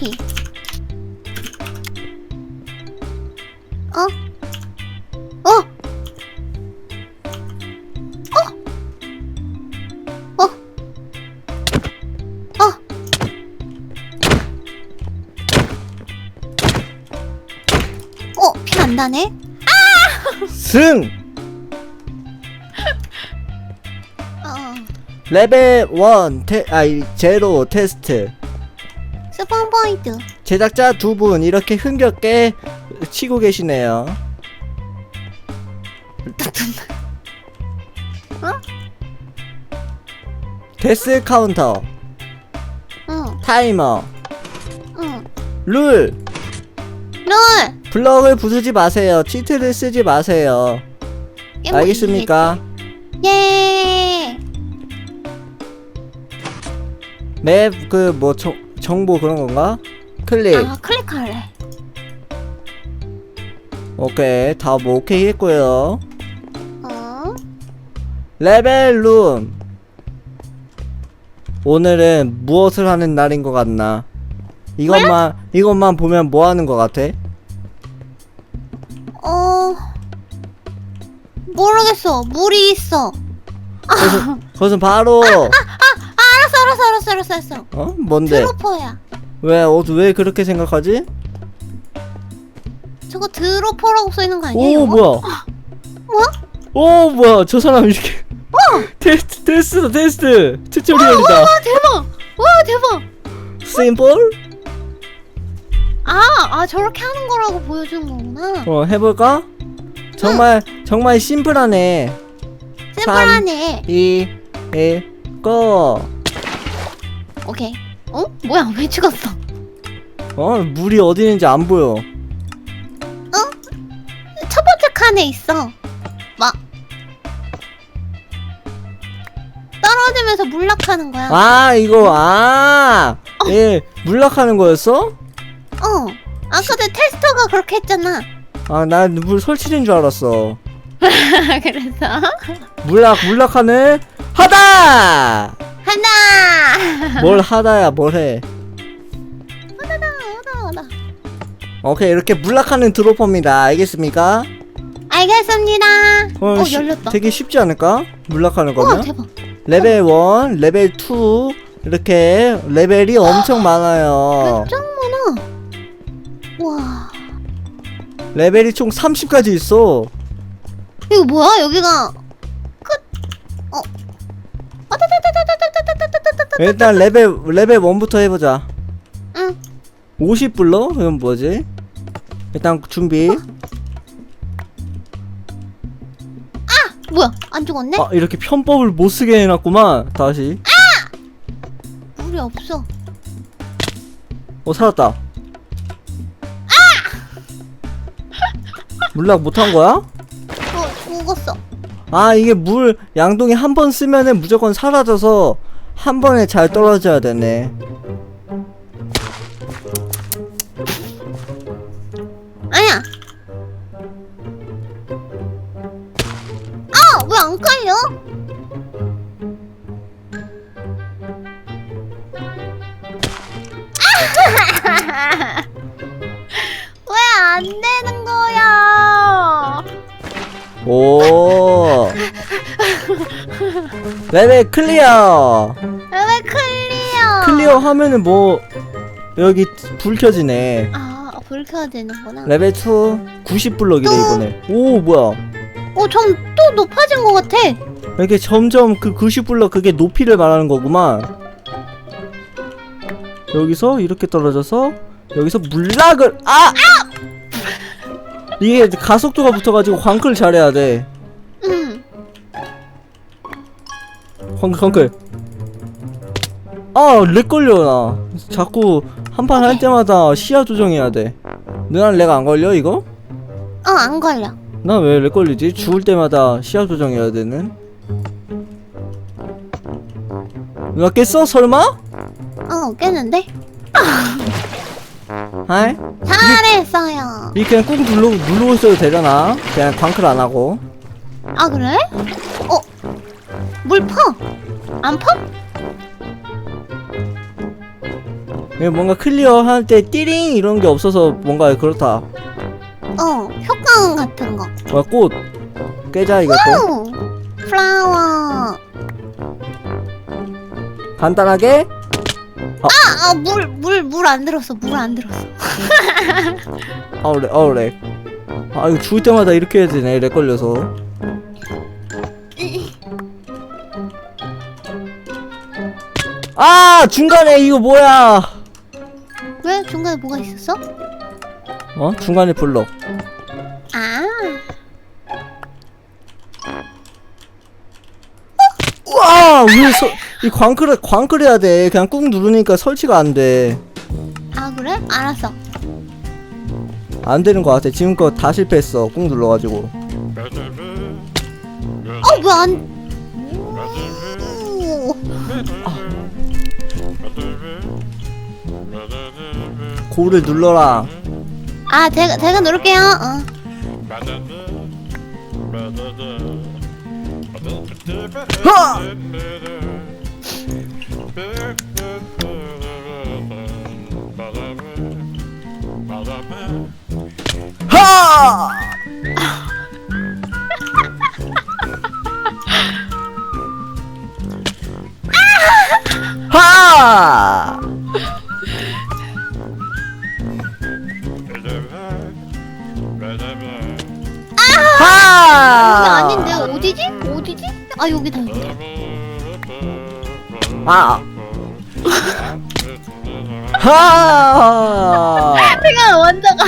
TP. 어? 어? 어? 어? 어? 어? 피 안 나네? 승! 어. 레벨 1 테, 아이 제로 테스트 포인트. 제작자 두 분 이렇게 흥겹게 치고 계시네요 데스 카운터 응, 타이머 응. 룰 롤! 블럭을 부수지 마세요 치트를 쓰지 마세요 깨물 알겠습니까? 예! 맵 그 뭐 정보 그런 건가? 클릭 아, 클릭할래. 오케이 다 뭐 오케이 했고요 어? 레벨 룸 오늘은 무엇을 하는 날인 것 같나 이것만 이것만 보면 뭐 하는 것 같아? 어... 모르겠어. 물이 있어. 그것은, 그것은 바로 알았어, 알았어, 알았어, 알았어. 어 뭔데 드로퍼야. 왜 어, 왜 그렇게 생각하지? 저거 드로퍼라고 써있는 거 아니에요? 오 뭐야 뭐야? 오 뭐야 저 사람 이렇게 테스트 테스트다 테스트 튜토리얼이다 와, 대박! 와, 대박! 심플 아, 아, 저렇게 하는 거라고 보여주는 거구나. 어 해볼까? 정말 정말 심플하네 심플하네. 2 1 고! 어? 뭐야, 왜 죽었어? 어 물이 어디 있는지 안 보여 첫 번째 칸에 있어. 막. 떨어지면서 물락하는 거야. 아 이거 아 예 물락하는 거였어? 어. 아까 전 테스터가 그렇게 했잖아. 아난 물 설치된 줄 알았어 그래서 물락 물락하는 하다 하나. 뭘 하다야 뭘해 하나, 하나. 오케이 이렇게 물락하는 드로퍼입니다 알겠습니까? 알겠습니다. 어, 쉬- 열렸다. 되게 쉽지 않을까? 물락하는 우와, 거면 대박. 레벨 1 레벨 2 이렇게 레벨이 엄청 많아요 짱 많아. 와. 레벨이 총 30까지 있어 이거 뭐야? 여기가 일단 레벨 레벨 1부터 해보자 응. 50불러? 이건 뭐지? 일단 준비 뭐야? 안 죽었네? 아 이렇게 편법을 못 쓰게 해놨구만 다시 물이 없어. 어 살았다 물락 못한 거야? 어, 죽었어. 아 이게 물 양동이 한 번 쓰면은 무조건 사라져서 한 번에 잘 떨어져야 되네 아니야. 아, 왜 안 깔려? 왜 안 되는 거야? 오 레벨 클리어 왜 클리어? 클리어 하면은 뭐 여기 불 켜지네 아, 불 켜야 되는구나. 레벨 2 90블럭이래 이번에 오 뭐야 어, 좀 또 높아진 것 같아. 이렇게 점점 그 90블럭 그게 높이를 말하는 거구만 여기서 이렇게 떨어져서 여기서 물락을 아! 이게 가속도가 붙어가지고 광클 잘해야 돼 광클 광클 아렉 걸려 나 자꾸 한 판 할 때마다 시야 조정해야 돼 누나는 렉 안 걸려 이거? 어, 안 걸려. 나 왜 렉 걸리지? 죽을 때마다 시야 조정해야 되는 누나 깼어 설마? 어, 깼는데? 하이? 잘했어요. 이 그냥 꾹 누르, 누르고 있어도 되잖아 그냥 광클 안 하고 아, 그래? 어, 물 퍼? 안 퍼? 뭔가 클리어 할때 띠링 이런 게 없어서 뭔가 그렇다. 어 효과음 같은 거. 뭐야 꽃. 깨자 이것도 오! 플라워. 간단하게? 아물 물 물 안 들었어 물 안 들었어. 아우래 아우래 아 이거 죽을 때마다 이렇게 해야 되네 렉 걸려서 아 중간에 이거 뭐야? 왜? 중간에 뭐가 있었어? 어? 중간에 블럭 아. 우와 왜이 광클 광클해야 돼. 그냥 꾹 누르니까 설치가 안돼. 아 그래? 알았어. 안 되는 것 같아. 지금껏 다 실패했어. 꾹 눌러가지고. 어 왜 안 오. 고를 눌러라 아 제가 제가 누를게요 어. 하! 아 여기다 여기다 아. 하! 제가 원자가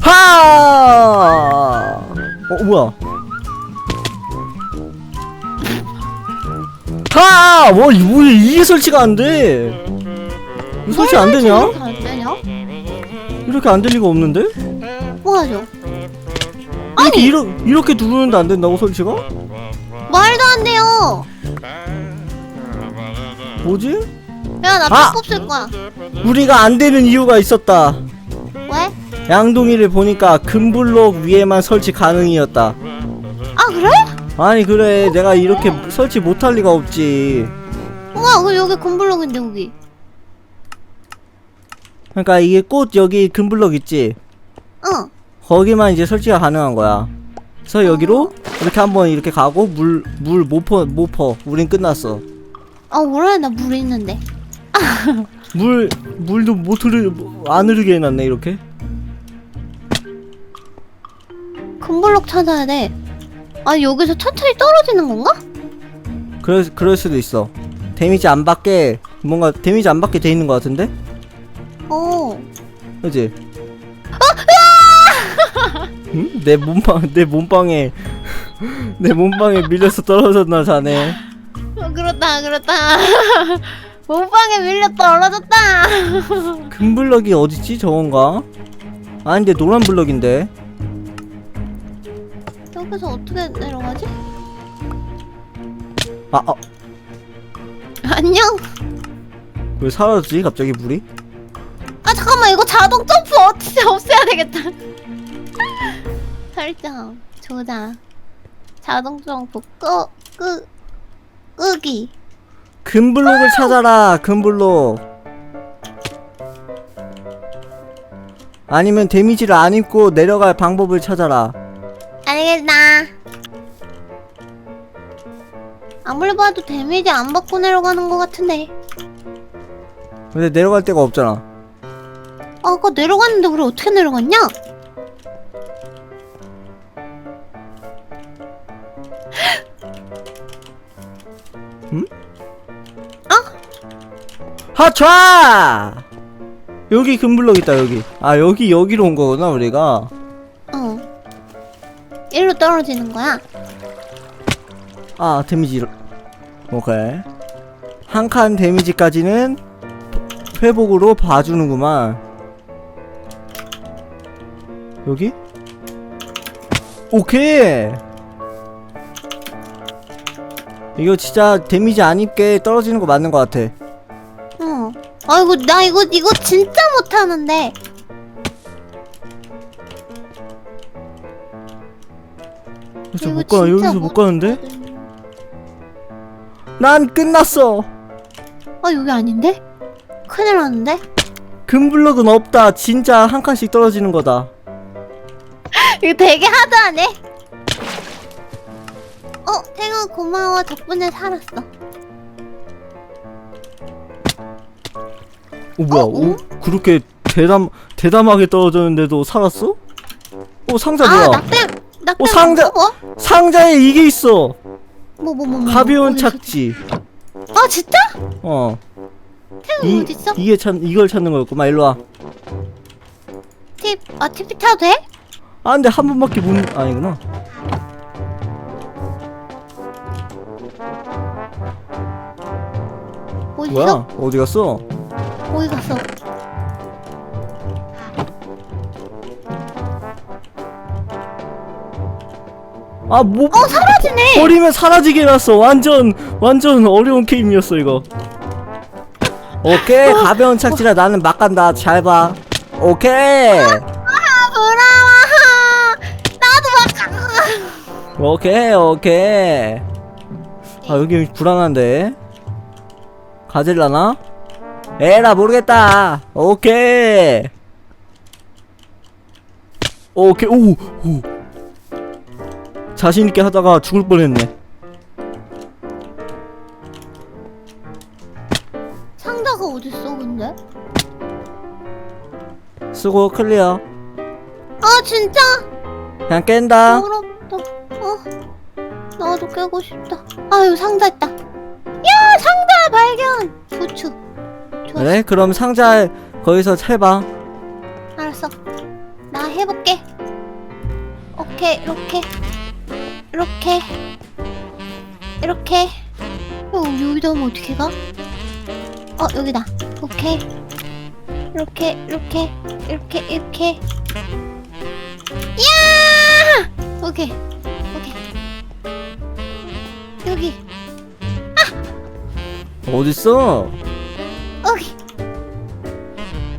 하! 어 뭐야? 하! 뭐 이- 뭐야 이게 설치가 안 돼? 이거 설치 안 되냐? 이렇게 안 되냐? 이렇게 안 될 리가 없는데? 뭐하죠? 이렇게 이러, 이렇게 누르는데 안 된다고 설치가? 말도 안 돼요 뭐지? 야 나 아! 배꼽 쓸 거야 우리가 안 되는 이유가 있었다. 왜? 양동이를 보니까 금블록 위에만 설치 가능이었다. 아 그래? 아니 그래 내가 이렇게 설치 못할 리가 없지. 우와 그 여기 금블럭인데 여기 그러니까 이게 꽃 여기 금블럭 있지? 어 거기만 이제 설치가 가능한 거야. 그래서 여기로 이렇게 한번 이렇게 가고 물물못퍼못 퍼. 우린 끝났어. 아 뭐래 나물 있는데 물 물도 못 흐르 안 흐르게 해놨네 이렇게. 금블럭 찾아야 돼. 아 여기서 천천히 떨어지는 건가? 그럴 그럴 수도 있어. 데미지 안 받게 뭔가 데미지 안 받게 돼 있는 것 같은데? 어. 그지? 응? 내 몸빵 내 몸빵에 내 몸빵에 밀려서 떨어졌나 자네. 어, 그렇다 그렇다. 몸빵에 밀려 떨어졌다. 금블럭이 어딨지 저건가? 아닌데 노란 블럭인데. 여기서 어떻게 내려가지? 아, 아, 안녕. 왜 사라졌지 갑자기 물이? 아 잠깐만 이거 자동 점프 어떻게 없애야 되겠다. 설정 조작 자동 점프 끄끄 끄기. 금블록을 찾아라 금블록 아니면 데미지를 안 입고 내려갈 방법을 찾아라 알겠다. 아무리 봐도 데미지 안 받고 내려가는 것 같은데. 근데 내려갈 데가 없잖아 아까 내려갔는데 우리 어떻게 내려갔냐? 하촤 여기 금블록 있다 여기. 아 여기 여기로 온 거구나 우리가. 어. 일로 떨어지는 거야. 아 데미지 오케이. 한 칸 데미지까지는 회복으로 봐주는구만. 여기? 오케이 이거 진짜 데미지 안 입게 떨어지는 거 맞는 거 같아 어. 아이고 나 이거 이거 진짜 못하는데. 진짜 이거 못 가, 진짜 여기서 못 가는데? 못하거든. 난 끝났어. 아 여기 아닌데? 큰일 났는데? 금블럭은 없다. 진짜 한 칸씩 떨어지는 거다. 이거 되게 하드하네. 어, 탱아 고마워. 덕분에 살았어. 어 뭐야? 어, 오, 그렇게 대담 대담하게 떨어졌는데도 살았어? 어 상자 뭐야? 아, 낙댐, 낙댐. 어, 상자- 뭐? 상자에 이게 있어. 뭐, 뭐, 뭐, 뭐. 가벼운 어디서? 착지. 아, 진짜? 어. 탱아 이 어디 있어? 이게 찾 이걸 찾는 거였구만. 일로 와. 팁, 아, 팁 타도 돼? 아 근데 한 번밖에 못 아니구나. 어디 뭐야? 있어? 어디 갔어? 어디 갔어? 아, 뭐 어, 사라지네. 버리면 사라지게 해놨어. 완전 완전 어려운 게임이었어 이거. 오케이 가벼운 착지라 나는 막 간다. 잘 봐. 오케이 아, 브라와. 나도 막. 오케이 오케이. 아 여기 불안한데. 가질라나? 에라 모르겠다. 오케이. 오케이 오 오. 자신 있게 하다가 죽을 뻔했네. 상자가 어디 있어, 근데? 수고 클리어. 아, 진짜? 그냥 깬다. 부럽다. 어, 나도 깨고 싶다. 아. 야, 상자 발견. 부추. 좋았어. 그래? 그럼 상자 거기서 해봐. 알았어. 나 해볼게. 오케이, 이렇게. 이렇게. 이렇게. 어, 여기다 하면 어떻게 가? 어, 여기다. 오케이. 이렇게, 이렇게, 이렇게, 이렇게. 야! 오케이. 오케이. 여기, 어딨어? 여기.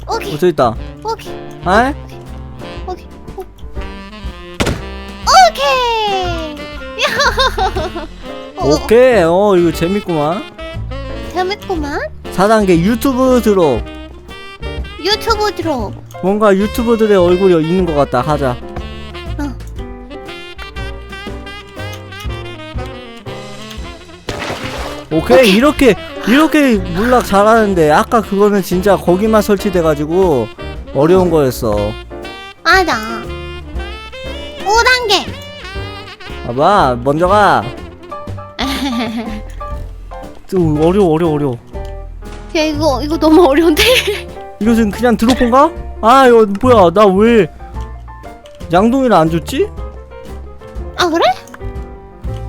어, 여기, 저기 있다. 아? 오케이. 오. 오케이. 야. 어, 오케이. 어, 이거 재밌구만. 재밌구만. 4단계 유튜브 들어. 유튜브 들어. 뭔가 유튜버들의 얼굴이 있는 것 같다. 하자. 어. 오케이. 이렇게, 이렇게 물락 잘하는데, 아까 그거는 진짜 거기만 설치돼가지고, 어려운 거였어. 맞아. 5단계. 봐봐. 먼저 가. 좀 어려워, 어려워, 어려워. 야 이거 이거 너무 어려운데. 이것은 그냥 드롭인가? 아, 이거 뭐야. 나 왜, 양동이를 안 줬지? 아 그래?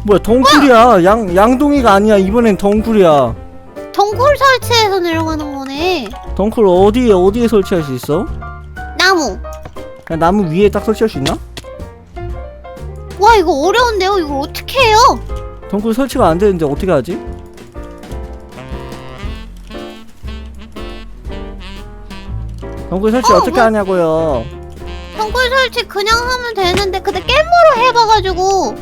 뭐야, 덩쿨이야. 양, 양동이가 아니야. 이번엔 덩쿨이야. 설치해서 내려가는 거네. 덩쿨 어디에, 어디에 설치할 수 있어? 나무. 그냥 나무 위에 딱 설치할 수 있나? 와 이거 어려운데요. 이걸 어떻게 해요? 덩쿨 설치가 안 되는데 어떻게 하지? 덩쿨 설치 어, 어, 떻게 뭐- 하냐고요? 덩굴 설치 그냥 하면 되는데 근데 깻모로 해봐가지고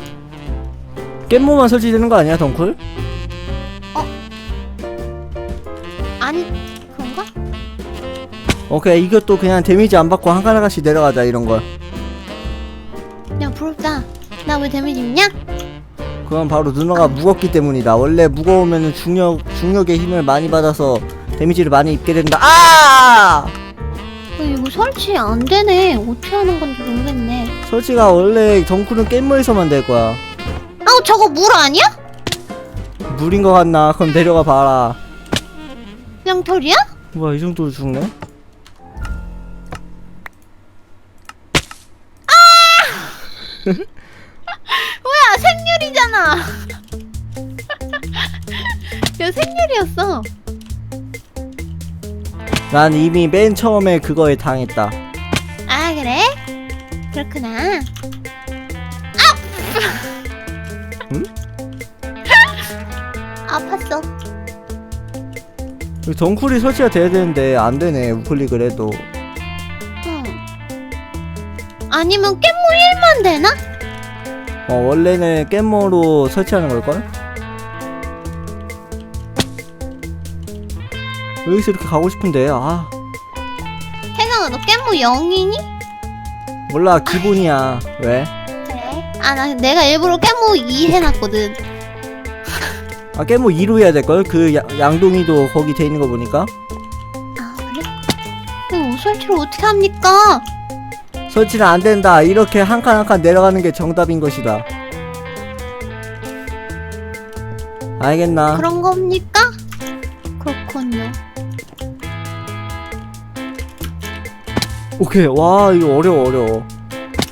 깻모만 설치되는 거 아니야, 덩쿨? 아니 그런가? 오케이, 이것도 그냥 데미지 안 받고 한 가닥씩 내려가자, 이런 거. 야 부럽다. 나 왜 데미지 있냐? 그건 바로 누나가 무겁기 때문이다. 원래 무거우면 중력, 중력의 힘을 많이 받아서 데미지를 많이 입게 된다. 아! 어, 이거 설치 안 되네. 어떻게 하는 건지 모르겠네. 설치가 원래 덩쿨은 깻모에서만 될 거야. 아 저거 물 아니야? 물인 거 같나? 그럼 내려가 봐라. 그냥 털이야? 뭐야, 이 정도로 죽네? 뭐야 생률이잖아. 야 생률이었어. 난 이미 맨 처음에 그거에 당했다. 아 그래? 그렇구나. 응? 아! 아팠어. 덩쿨이 설치가 돼야 되는데 안 되네 우클릭을 해도 응. 아니면 깻물 1만 되나? 어 원래는 깻모로 설치하는 걸걸? 여기서 이렇게 가고 싶은데 아 혜성아 너 깻모 0이니? 몰라 기본이야 왜? 그래 아나 내가 일부러 깻모 2 해놨거든 아 깨모 2로 해야 될걸? 그 야- 양동이도 거기 돼 있는 거 보니까 아 그래? 이거 설치를 어떻게 합니까? 설치는 안 된다 이렇게 한 칸 한 칸 내려가는 게 정답인 것이다 알겠나? 그런 겁니까? 그렇군요 오케이 와 이거 어려워 어려워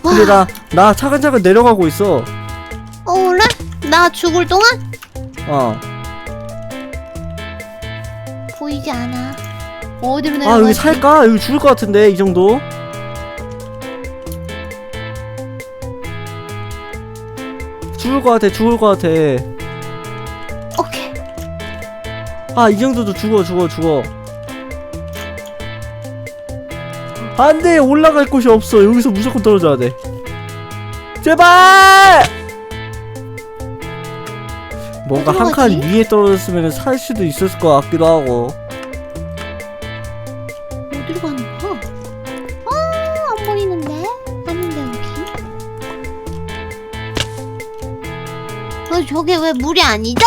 와, 근데 나나 차근차근 내려가고 있어 어 그래? 나 죽을 동안? 어. 보이지 않아. 어디로 아 내려가지? 여기 살까? 여기 죽을 것 같은데 이 정도? 죽을 것 같아 죽을 것 같아. 오케이. 아 이 정도도 죽어 죽어 죽어. 안돼 올라갈 곳이 없어. 여기서 무조건 떨어져야 돼. 제발 뭔가 한칸 어디로 가지? 위에 떨어졌으면 살 수도 있었을 것 같기도 하고 어디로 가는 거야? 아, 안 보이는데? 아닌데, 여기? 어, 저게 왜 물이 아니죠?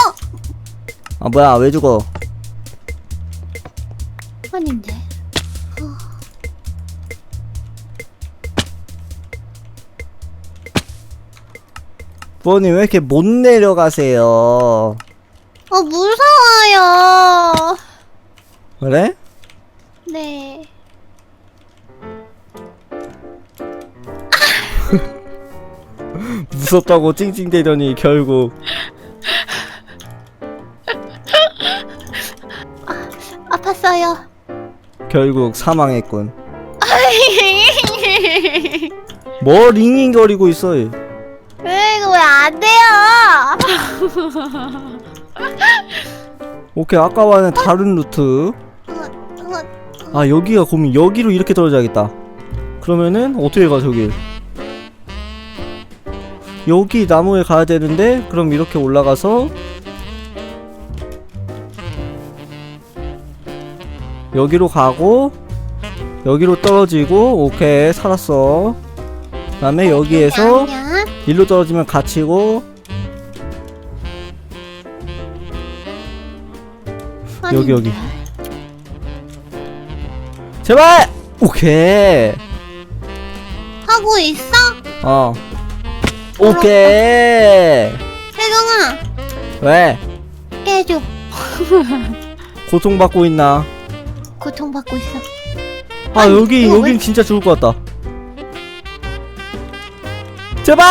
아 뭐야 왜 죽어 부모님 왜 이렇게 못 내려가세요 어, 무서워요. 그래? 네. 무섭다고 찡찡대더니 결국 아팠어요. 결국 사망했군 뭐 링링거리고 있어 왜 안 돼요? 오케이 아까와는 다른 루트 아 여기가 고민 여기로 이렇게 떨어져야겠다 그러면은 어떻게 가 저길 여기 나무에 가야 되는데 그럼 이렇게 올라가서 여기로 가고 여기로 떨어지고 오케이 살았어 그 다음에 여기에서 아니야. 일로 떨어지면 갇히고. 여기, 여기. 제발! 오케이. 하고 있어? 어. 오케이. 혜정아, 왜? 깨줘. 고통받고 있나? 고통받고 있어. 아 아니, 여기 여긴 왜- 진짜 죽을 것 같다 제발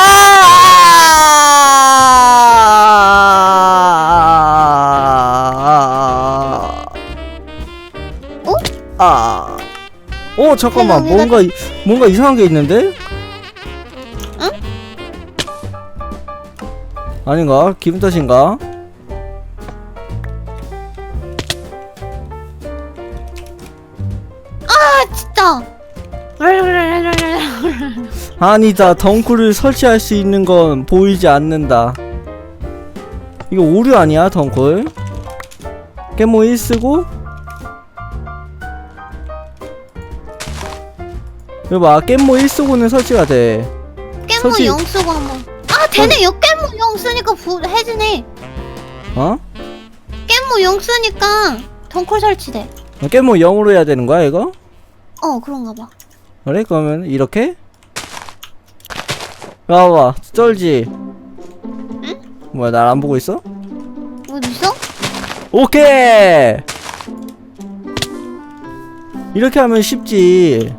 어? 아. 어 잠깐만 세상에나- 뭔가 이- 뭔가 이상한 게 있는데? 응? 아닌가? 기분 탓인가? 아니다 덩크를 설치할 수 있는 건 보이지 않는다 이거 오류 아니야 덩크 깨모 1 쓰고 이거 봐 깻모 1 쓰고는 설치가 돼 깻모 솔직히- 영 쓰고 한번. 아, 되네. 여 깻모 영 쓰니까 부, 해지네. 어? 깻모 영 쓰니까 덩콜 설치돼. 깻모 0으로 해야 되는 거야 이거? 어, 그런가 봐. 그래 그러면 이렇게 봐봐 쩔지? 뭐야 날 안 보고 있어? 어디 있어? 오케이! 이렇게 하면 쉽지.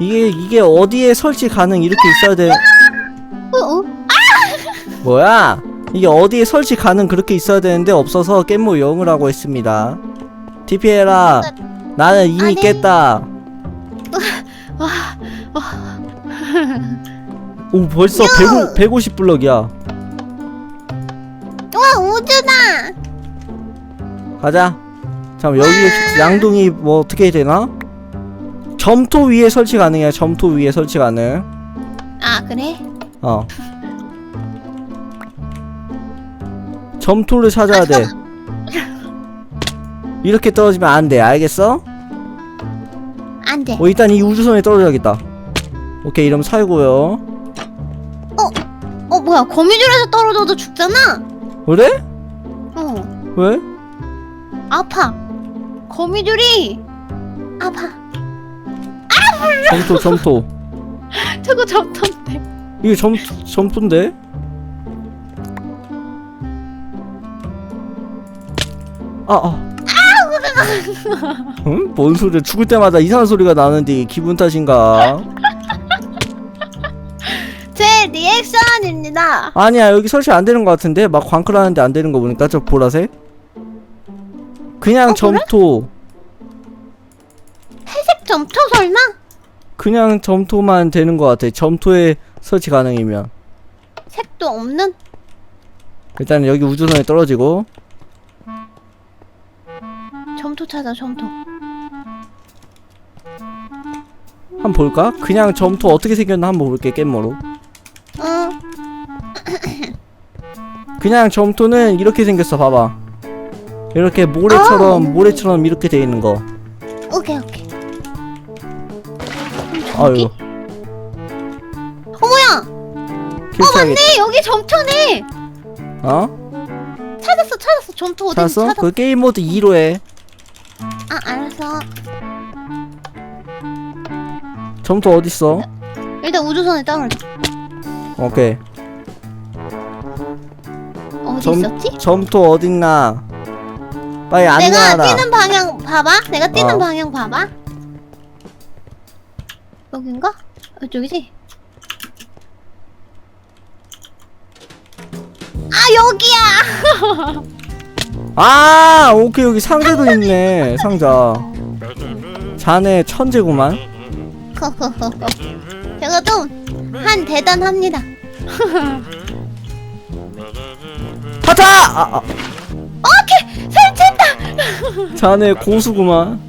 이게 이게 어디에 설치 가능 이렇게 있어야 돼. 어, 어? 뭐야? 이게 어디에 설치 가능 그렇게 있어야 되는데 없어서 깻모 0을 하고 있습니다. TP해라. 나는 이미 아니. 깼다. 와, 오 벌써 150, 150 블럭이야 와, 우주다! 가자 잠깐 여기 양동이 뭐 어떻게 해야 되나? 점토 위에 설치 가능해 점토 위에 설치 가능 아, 그래? 어 점토를 찾아야 돼 이렇게 떨어지면 안 돼. 알겠어? 안 돼 어 일단 이 우주선에 떨어져야겠다. 오케이 이러면 살고요. 어 뭐야 거미줄에서 떨어져도 죽잖아 그래? 어 왜? 아파 거미줄이 아파 점토 점토. 저거 점던데 이게 점 점토인데? 아 아. 응? 뭔 소리야? 죽을 때마다 이상한 소리가 나는데 기분 탓인가? 리액션입니다. 아니야 여기 설치 안 되는 것 같은데? 막 광클하는데 안 되는 거 보니까 저 보라색? 그냥 어, 그래? 점토. 회색 점토 설마? 그냥 점토만 되는 것 같아. 점토에 설치 가능이면. 색도 없는? 일단 여기 우주선에 떨어지고. 점토 찾아 점토. 한번 볼까? 그냥 점토 어떻게 생겼나 한번 볼게 깻모로 그냥 점토는 이렇게 생겼어 봐봐. 이렇게 모래처럼 아. 모래처럼 이렇게 돼 있는 거. 오케이 오케이. 아유. 어 뭐야! 킬차겠 네! 여기 점토네! 어? 찾았어 찾았어. 점토 어딘지 찾았어? 찾았어 그 게임 모드 2로 해. 아 알았어. 점토 어딨어? 일단 우주선에 떨어져 오케이 어디 점- 있었지? 점토 어딨나? 빨리 내가 안내하라. 뛰는 방향 봐봐. 내가 뛰는 어. 방향 봐봐. 여긴가? 이쪽이지? 아 여기야! 아 오케이. 여기 상자도 있네. 상자. 자네 천재구만. 제가 좀 한 대단합니다 하타! 아, 아. 오케이 설치했다 자네 고수구만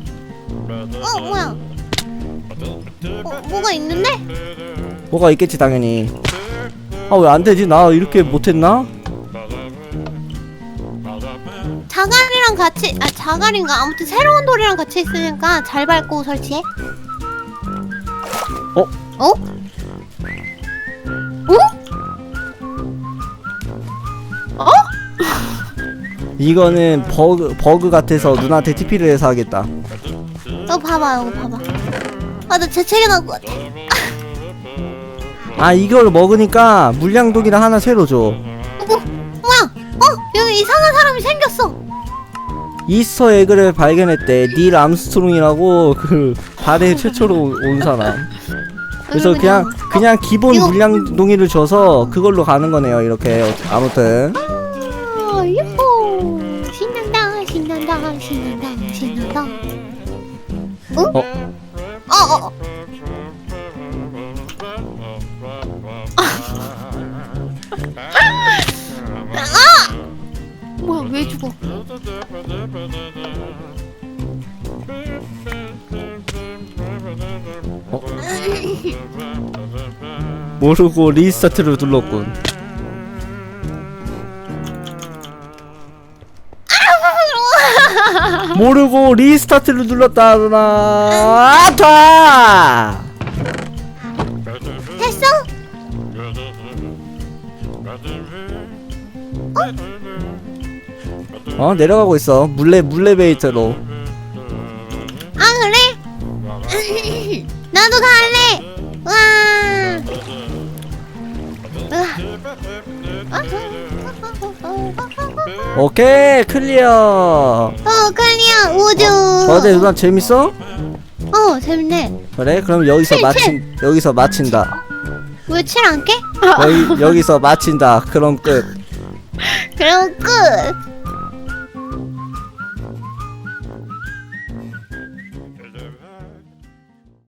어 뭐야 어 뭐가 있는데? 뭐가 있겠지 당연히 아 왜 안 되지 나 이렇게 못했나? 자갈이랑 같이 아 자갈인가 아무튼 새로운 돌이랑 같이 있으니까 잘 밟고 설치해 어? 어? 어? 이거는 버그 버그 같아서 누나한테 TP를 해서 하겠다. 너 봐봐 이거 봐봐. 아 나 재채기 나올 것 같아. 아 이걸 먹으니까 물량독이랑 하나 새로 줘. 뭐야 어 여기 이상한 사람이 생겼어. 이스터 에그를 발견했대. 닐 암스트롱이라고 그 달에 최초로 온 사람. 그래서 여기 그냥 그냥 기본 이거- 물량동이를 줘서 그걸로 가는 거네요 이렇게. 아무튼. 아 예뻐 신난다 신난다 어? 어? 어? 어? 아! 뭐야 왜 죽어 모르고 리스타트를 눌렀군 모르고 리스타트를 눌렀다 누나. 아타 됐어? 어? 내려가고 있어. 물레 물레 베이트로. 아 그래? 나도 갈래. 와. 으아. 오케이 클리어. 어 클리어 우주. 어제 누나 재밌어? 어 재밌네. 그래? 그럼 여기서 칠, 마친 여기서 마친다. 왜 칠 안 깨? 여기 여기서 마친다. 그럼 끝. 그럼 끝